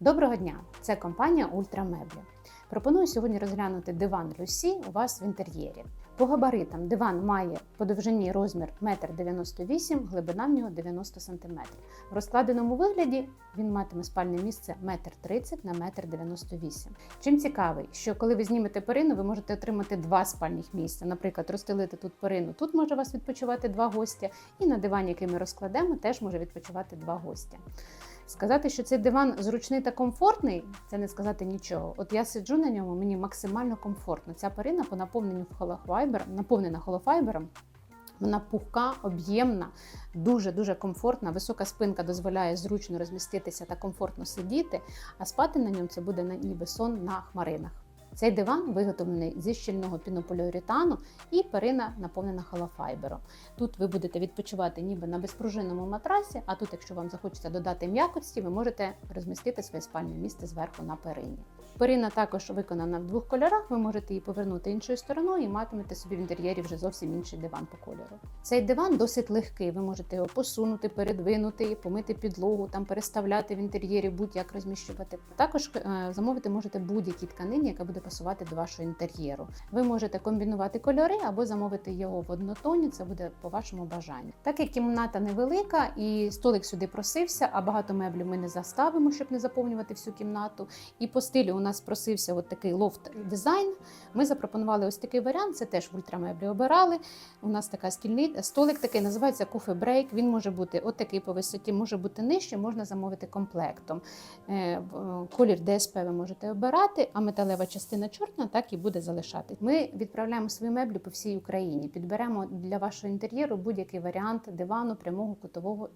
Доброго дня! Це компанія Ультрамеблі. Пропоную сьогодні розглянути диван Люсі у вас в інтер'єрі. По габаритам диван має по довжині розмір 1,98 м, глибина в нього 90 см. В розкладеному вигляді він матиме спальне місце 1,30 м на 1,98 м. Чим цікавий, що коли ви знімете перину, ви можете отримати два спальних місця. Наприклад, розстелити тут перину, тут може вас відпочивати два гостя, і на дивані, який ми розкладемо, теж може відпочивати два гостя. Сказати, що цей диван зручний та комфортний, це не сказати нічого. От я сиджу на ньому, мені максимально комфортно. Ця перина по наповненню холофайбер, наповнена холофайбером. Вона пухка, об'ємна, дуже дуже комфортна. Висока спинка дозволяє зручно розміститися та комфортно сидіти, а спати на ньому це буде ніби сон на хмаринах. Цей диван виготовлений зі щільного пінополіуретану і перина наповнена холофайбером. Тут ви будете відпочивати ніби на безпружинному матрасі, а тут, якщо вам захочеться додати м'якості, ви можете розмістити своє спальне місце зверху на перині. Перина також виконана в двох кольорах. Ви можете її повернути іншою стороною і матимете собі в інтер'єрі вже зовсім інший диван по кольору. Цей диван досить легкий. Ви можете його посунути, передвинути, помити підлогу, там переставляти в інтер'єрі, будь-як розміщувати. Також е, замовити можете будь-які тканині, яка буде пасувати до вашого інтер'єру. Ви можете комбінувати кольори або замовити його в однотоні. Це буде по вашому бажанню. Так як кімната невелика і столик сюди просився, а багато меблів ми не заставимо, щоб не заповнювати всю кімнату. І по стилю у нас просився от такий лофт дизайн. Ми запропонували ось такий варіант. Це теж в ультрамеблі обирали. У нас така стільний столик такий називається кофе брейк. Він може бути от такий по висоті, може бути нижче, можна замовити комплектом. Е, Колір ДСП ви можете обирати, а металева частина чорна так і буде залишати. Ми відправляємо свої меблі по всій Україні. Підберемо для вашого інтер'єру будь-який варіант дивану, прямого, кутового